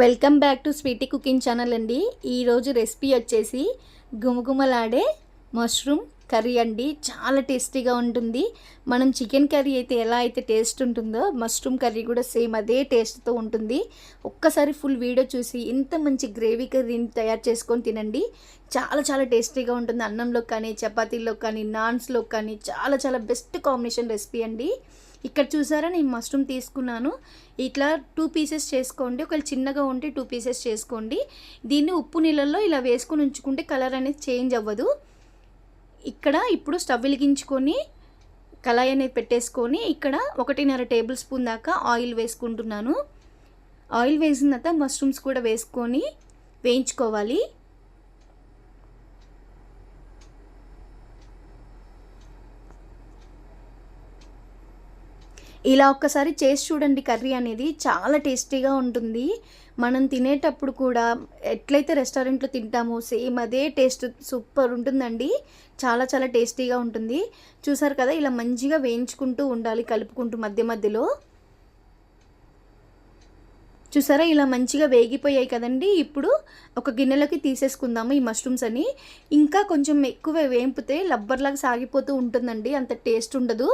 Welcome back to Sweety cooking channel అండి. ఈరోజు recipe వచ్చేసి గుమగుమలాడే మష్రూమ్ కర్రీ అండి. చాలా టేస్టీగా ఉంటుంది. మనం చికెన్ కర్రీ అయితే ఎలా అయితే టేస్ట్ ఉంటుందో మష్రూమ్ కర్రీ కూడా సేమ్ అదే టేస్ట్తో ఉంటుంది. ఒక్కసారి ఫుల్ వీడియో చూసి ఇంత మంచి గ్రేవీ కర్రీని తయారు చేసుకొని తినండి. చాలా చాలా టేస్టీగా ఉంటుంది. అన్నంలో కానీ చపాతీల్లో కానీ నాన్స్లో కానీ చాలా చాలా బెస్ట్ కాంబినేషన్ రెసిపీ అండి. ఇక్కడ చూసారా నేను మష్రూమ్ తీసుకున్నాను. ఇట్లా టూ పీసెస్ చేసుకోండి. ఒకవేళ చిన్నగా ఉంటే టూ పీసెస్ చేసుకోండి. దీన్ని ఉప్పు నీళ్ళల్లో ఇలా వేసుకొని ఉంచుకుంటే కలర్ అనేది చేంజ్ అవ్వదు. ఇక్కడ ఇప్పుడు స్టవ్ వెలిగించుకొని కళాయి అనేది పెట్టేసుకొని ఇక్కడ ఒకటిన్నర టేబుల్ స్పూన్ దాకా ఆయిల్ వేసుకుంటున్నాను. ఆయిల్ వేసిన తర్వాత మష్రూమ్స్ కూడా వేసుకొని వేయించుకోవాలి. ఇలా ఒక్కసారి చేసి చూడండి కర్రీ అనేది చాలా టేస్టీగా ఉంటుంది. మనం తినేటప్పుడు కూడా ఎట్లయితే రెస్టారెంట్లో తింటామో సేమ్ అదే టేస్ట్ సూపర్ ఉంటుందండి. చాలా చాలా టేస్టీగా ఉంటుంది. చూసారు కదా ఇలా మంచిగా వేయించుకుంటూ ఉండాలి కలుపుకుంటూ మధ్య మధ్యలో. చూసారా ఇలా మంచిగా వేగిపోయాయి కదండి. ఇప్పుడు ఒక గిన్నెలోకి తీసేసుకుందాము ఈ మష్రూమ్స్ అని. ఇంకా కొంచెం ఎక్కువ వేంపితే లబ్బర్లాగా సాగిపోతూ ఉంటుందండి అంత టేస్ట్ ఉండదు.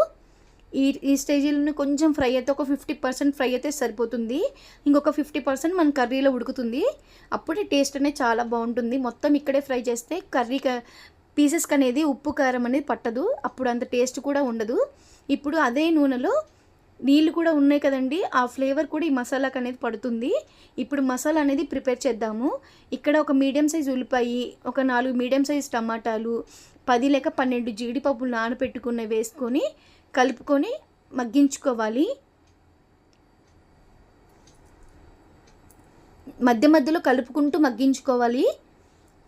ఈ ఈ స్టేజ్లో కొంచెం ఫ్రై అయితే ఒక ఫిఫ్టీ పర్సెంట్ ఫ్రై అయితే సరిపోతుంది. ఇంకొక ఫిఫ్టీ పర్సెంట్ మన కర్రీలో ఉడుకుతుంది. అప్పుడే టేస్ట్ అనేది చాలా బాగుంటుంది. మొత్తం ఇక్కడే ఫ్రై చేస్తే కర్రీ పీసెస్కి అనేది ఉప్పు కారం అనేది పట్టదు. అప్పుడు అంత టేస్ట్ కూడా ఉండదు. ఇప్పుడు అదే నూనెలో నీళ్ళు కూడా ఉన్నాయి కదండి. ఆ ఫ్లేవర్ కూడా ఈ మసాలాకు అనేది పడుతుంది. ఇప్పుడు మసాలా అనేది ప్రిపేర్ చేద్దాము. ఇక్కడ ఒక మీడియం సైజ్ ఉల్లిపాయ ఒక నాలుగు మీడియం సైజ్ టమాటాలు పది లేక పన్నెండు జీడిపప్పులు నానపెట్టుకున్న వేసుకొని కలుపుకొని మగ్గించుకోవాలి. మధ్య మధ్యలో కలుపుకుంటూ మగ్గించుకోవాలి.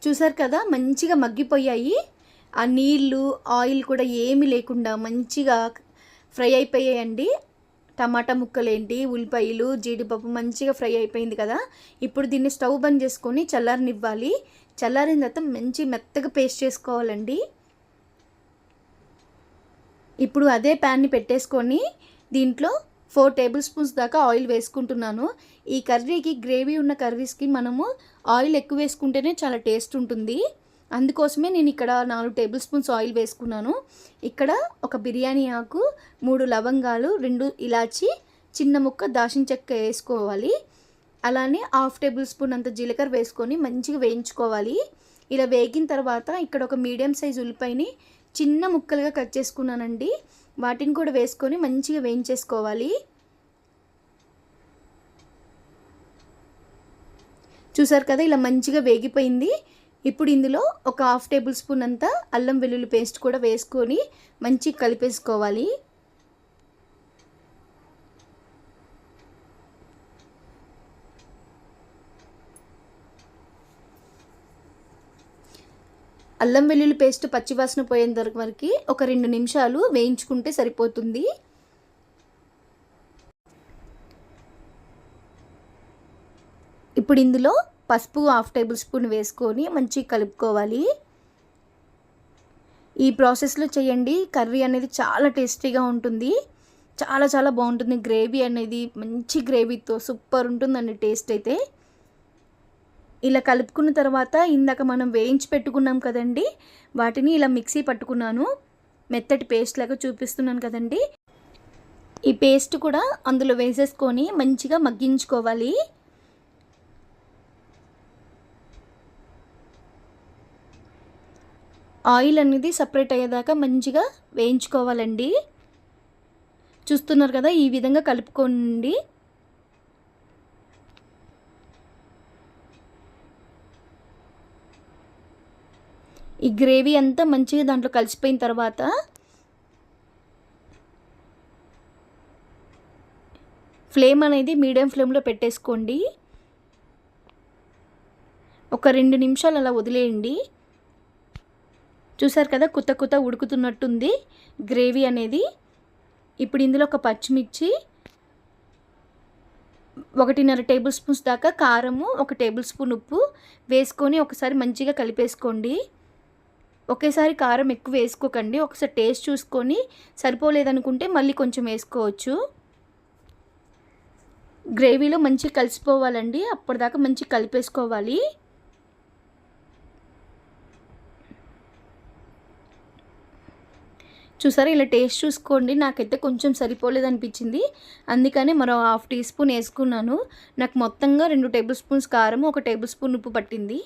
చూసారు కదా మంచిగా మగ్గిపోయాయి. ఆ నీళ్ళు ఆయిల్ కూడా ఏమి లేకుండా మంచిగా ఫ్రై అయిపోయాయండి. టమాటా ముక్కలేంటి ఉల్లిపాయలు జీడిపప్పు మంచిగా ఫ్రై అయిపోయింది కదా. ఇప్పుడు దీన్ని స్టవ్ బంద్ చేసుకొని చల్లారనివ్వాలి. చల్లారిన తర్వాత మంచి మెత్తగా పేస్ట్ చేసుకోవాలండి. ఇప్పుడు అదే ప్యాన్ని పెట్టేసుకొని దీంట్లో ఫోర్ టేబుల్ స్పూన్స్ దాకా ఆయిల్ వేసుకుంటున్నాను. ఈ కర్రీకి గ్రేవీ ఉన్న కర్రీస్కి మనము ఆయిల్ ఎక్కువ వేసుకుంటేనే చాలా టేస్ట్ ఉంటుంది. అందుకోసమే నేను ఇక్కడ నాలుగు టేబుల్ స్పూన్స్ ఆయిల్ వేసుకున్నాను. ఇక్కడ ఒక బిర్యానీ ఆకు మూడు లవంగాలు రెండు ఇలాచి చిన్న ముక్క దాచిన చెక్క వేసుకోవాలి. అలానే హాఫ్ టేబుల్ స్పూన్ అంత జీలకర్ర వేసుకొని మంచిగా వేయించుకోవాలి. ఇలా వేగిన తర్వాత ఇక్కడ ఒక మీడియం సైజ్ ఉల్లిపాయని చిన్న ముక్కలుగా కట్ చేసుకున్నానండి. వాటిని కూడా వేసుకొని మంచిగా వేయించేసుకోవాలి. చూసారు కదా ఇలా మంచిగా వేగిపోయింది. ఇప్పుడు ఇందులో ఒక హాఫ్ టేబుల్ స్పూన్ అంతా అల్లం వెల్లుల్లి పేస్ట్ కూడా వేసుకొని మంచిగా కలిపేసుకోవాలి. అల్లం వెల్లుల్లి పేస్ట్ పచ్చివాసన పోయేంత వరకు ఒక రెండు నిమిషాలు వేయించుకుంటే సరిపోతుంది. ఇప్పుడు ఇందులో పసుపు హాఫ్ టేబుల్ స్పూన్ వేసుకొని మంచిగా కలుపుకోవాలి. ఈ ప్రాసెస్లో చేయండి. కర్రీ అనేది చాలా టేస్టీగా ఉంటుంది. చాలా చాలా బాగుంటుంది. గ్రేవీ అనేది మంచి గ్రేవీతో సూపర్ ఉంటుందండి టేస్ట్ అయితే. ఇలా కలుపుకున్న తర్వాత ఇందాక మనం వేయించి పెట్టుకున్నాం కదండి వాటిని ఇలా మిక్సీ పట్టుకున్నాను. మెత్తటి పేస్ట్ లాగా చూపిస్తున్నాను కదండి. ఈ పేస్ట్ కూడా అందులో వేసేసుకొని మంచిగా మగ్గించుకోవాలి. ఆయిల్ అనేది సపరేట్ అయ్యేదాకా మంచిగా వేయించుకోవాలండి. చూస్తున్నారు కదా ఈ విధంగా కలుపుకోండి. ఈ గ్రేవీ అంతా మంచిగా దాంట్లో కలిసిపోయిన తర్వాత ఫ్లేమ్ అనేది మీడియం ఫ్లేమ్లో పెట్టేసుకోండి. ఒక రెండు నిమిషాలు అలా వదిలేయండి. చూసారు కదా కుత్త కుత్త ఉడుకుతున్నట్టుంది గ్రేవీ అనేది. ఇప్పుడు ఇందులో ఒక పచ్చిమిర్చి ఒకటిన్నర టేబుల్ స్పూన్స్ దాకా కారము ఒక టేబుల్ స్పూన్ ఉప్పు వేసుకొని ఒకసారి మంచిగా కలిపేసుకోండి. ఒకేసారి కారం ఎక్కువ వేసుకోకండి. ఒకసారి టేస్ట్ చూసుకొని సరిపోలేదనుకుంటే మళ్ళీ కొంచెం వేసుకోవచ్చు. గ్రేవీలో మంచిగా కలిసిపోవాలండి. అప్పటిదాకా మంచిగా కలిపేసుకోవాలి. చూసారా ఇలా టేస్ట్ చూసుకోండి. నాకైతే కొంచెం సరిపోలేదు అనిపించింది అందుకనే మరో హాఫ్ టీ స్పూన్ వేసుకున్నాను. నాకు మొత్తంగా రెండు టేబుల్ స్పూన్స్ కారం ఒక టేబుల్ స్పూన్ ఉప్పు పట్టింది.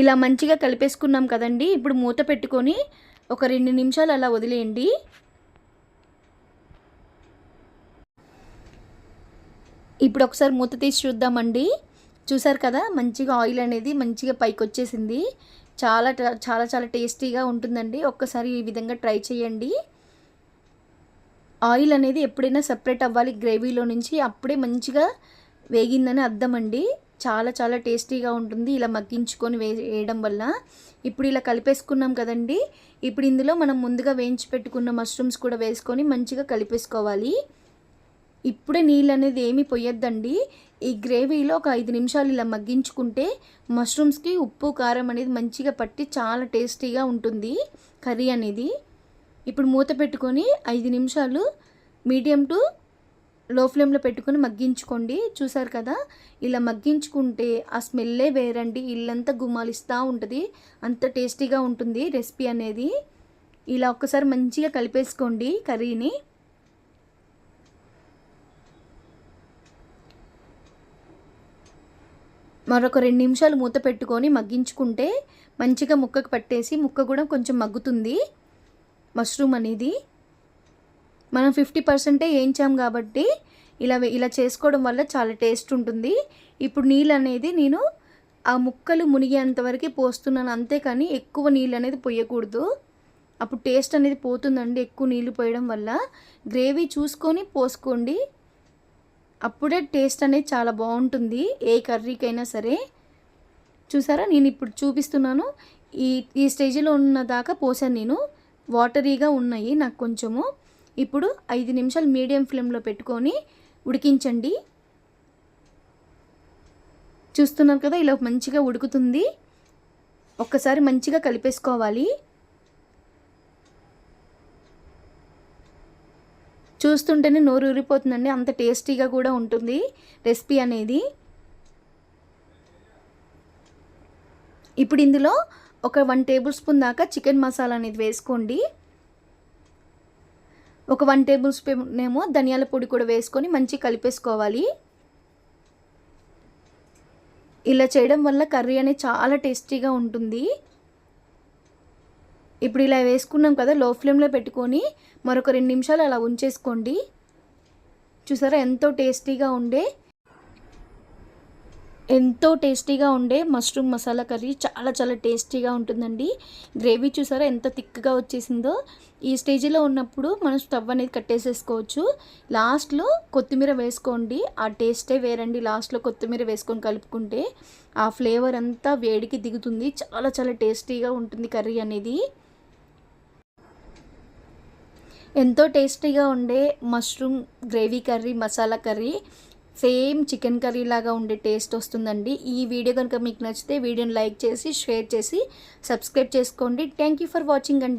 ఇలా మంచిగా కలిపేసుకున్నాం కదండి. ఇప్పుడు మూత పెట్టుకొని ఒక రెండు నిమిషాలు అలా వదిలేయండి. ఇప్పుడు ఒకసారి మూత తీసి చూద్దామండి. చూసారు కదా మంచిగా ఆయిల్ అనేది మంచిగా పైకి వచ్చేసింది చాలా చాలా చాలా టేస్టీగా ఉంటుందండి. ఒక్కసారి ఈ విధంగా ట్రై చేయండి. ఆయిల్ అనేది ఎప్పుడైనా సపరేట్ అవ్వాలి గ్రేవీలో నుంచి అప్పుడే మంచిగా వేగిందని అర్థం అండి చాలా చాలా టేస్టీగా ఉంటుంది. ఇలా మగ్గించుకొని వే వేయడం వల్ల. ఇప్పుడు ఇలా కలిపేసుకున్నాం కదండి. ఇప్పుడు ఇందులో మనం ముందుగా వేయించి పెట్టుకున్న మష్రూమ్స్ కూడా వేసుకొని మంచిగా కలిపేసుకోవాలి. ఇప్పుడే నీళ్ళు అనేది ఏమీ పొయ్యొద్దండి ఈ గ్రేవీలో ఒక ఐదు నిమిషాలు ఇలా మగ్గించుకుంటే మష్రూమ్స్కి ఉప్పు కారం అనేది మంచిగా పట్టి చాలా టేస్టీగా ఉంటుంది కర్రీ అనేది. ఇప్పుడు మూత పెట్టుకొని ఐదు నిమిషాలు మీడియం టు లో ఫ్లేమ్లో పెట్టుకొని మగ్గించుకోండి. చూసారు కదా? ఇలా మగ్గించుకుంటే ఆ స్మెల్లే వేరండి. ఇల్లంతా గుమ్మాలిస్తూ ఉంటుంది. అంత టేస్టీగా ఉంటుంది రెసిపీ అనేది. ఇలా ఒక్కసారి మంచిగా కలిపేసుకోండి కర్రీని. మరొక రెండు నిమిషాలు మూత పెట్టుకొని మగ్గించుకుంటే మంచిగా ముక్కకు పట్టేసి ముక్క కూడా కొంచెం మగ్గుతుంది. మష్రూమ్ అనేది. మనం ఫిఫ్టీ పర్సెంటే వేయించాం కాబట్టి ఇలా ఇలా చేసుకోవడం వల్ల చాలా టేస్ట్ ఉంటుంది. ఇప్పుడు నీళ్ళు అనేది నేను ఆ ముక్కలు మునిగేంతవరకు పోస్తున్నాను అంతేకాని ఎక్కువ నీళ్ళు అనేది పోయకూడదు. అప్పుడు టేస్ట్ అనేది పోతుందండి ఎక్కువ నీళ్ళు పోయడం వల్ల. గ్రేవీ చూసుకొని పోసుకోండి. అప్పుడే టేస్ట్ అనేది చాలా బాగుంటుంది. ఏ కర్రీకైనా సరే. చూసారా? నేను ఇప్పుడు చూపిస్తున్నాను. ఈ ఈ స్టేజ్లో ఉన్న దాకా పోసాను నేను. వాటరీగా ఉన్నాయి నాకు కొంచెము. ఇప్పుడు ఐదు నిమిషాలు మీడియం ఫ్లేమ్లో పెట్టుకొని ఉడికించండి. చూస్తున్నారు కదా ఇలా మంచిగా ఉడుకుతుంది. ఒక్కసారి మంచిగా కలిపేసుకోవాలి. చూస్తుంటేనే నోరు ఊరిపోతుందండి అంత టేస్టీగా కూడా ఉంటుంది రెసిపీ అనేది. ఇప్పుడు ఇందులో ఒక వన్ టేబుల్ స్పూన్ దాకా చికెన్ మసాలా అనేది వేసుకోండి. ఒక వన్ టేబుల్ స్పూన్ ఏమో ధనియాల పొడి కూడా వేసుకొని మంచి కలిపేసుకోవాలి. ఇలా చేయడం వల్ల కర్రీ అనేది చాలా టేస్టీగా ఉంటుంది. ఇప్పుడు ఇలా వేసుకున్నాం కదా లో ఫ్లేమ్లో పెట్టుకొని మరొక రెండు నిమిషాలు అలా ఉంచేసుకోండి. చూసారా ఎంతో టేస్టీగా ఉండే ఎంతో టేస్టీగా ఉండే మష్రూమ్ మసాలా కర్రీ. చాలా చాలా టేస్టీగా ఉంటుందండి. గ్రేవీ చూసారా ఎంత థిక్గా వచ్చేసిందో. ఈ స్టేజ్లో ఉన్నప్పుడు మనం స్టవ్ అనేది కట్టేసేసుకోవచ్చు. లాస్ట్లో కొత్తిమీర వేసుకోండి. ఆ టేస్టే వేరండి. లాస్ట్లో కొత్తిమీర వేసుకొని కలుపుకుంటే ఆ ఫ్లేవర్ అంతా వేడికి దిగుతుంది. చాలా చాలా టేస్టీగా ఉంటుంది కర్రీ అనేది. ఎంతో టేస్టీగా ఉండే mushroom gravy curry masala curry. Same chicken curry లాగా ఉండే టేస్ట్ వస్తుందండి. ఈ వీడియో కనుక మీకు నచ్చితే వీడియోని లైక్ చేసి షేర్ చేసి సబ్స్క్రైబ్ చేసుకోండి. థ్యాంక్ యూ ఫర్ వాచింగ్ అండి.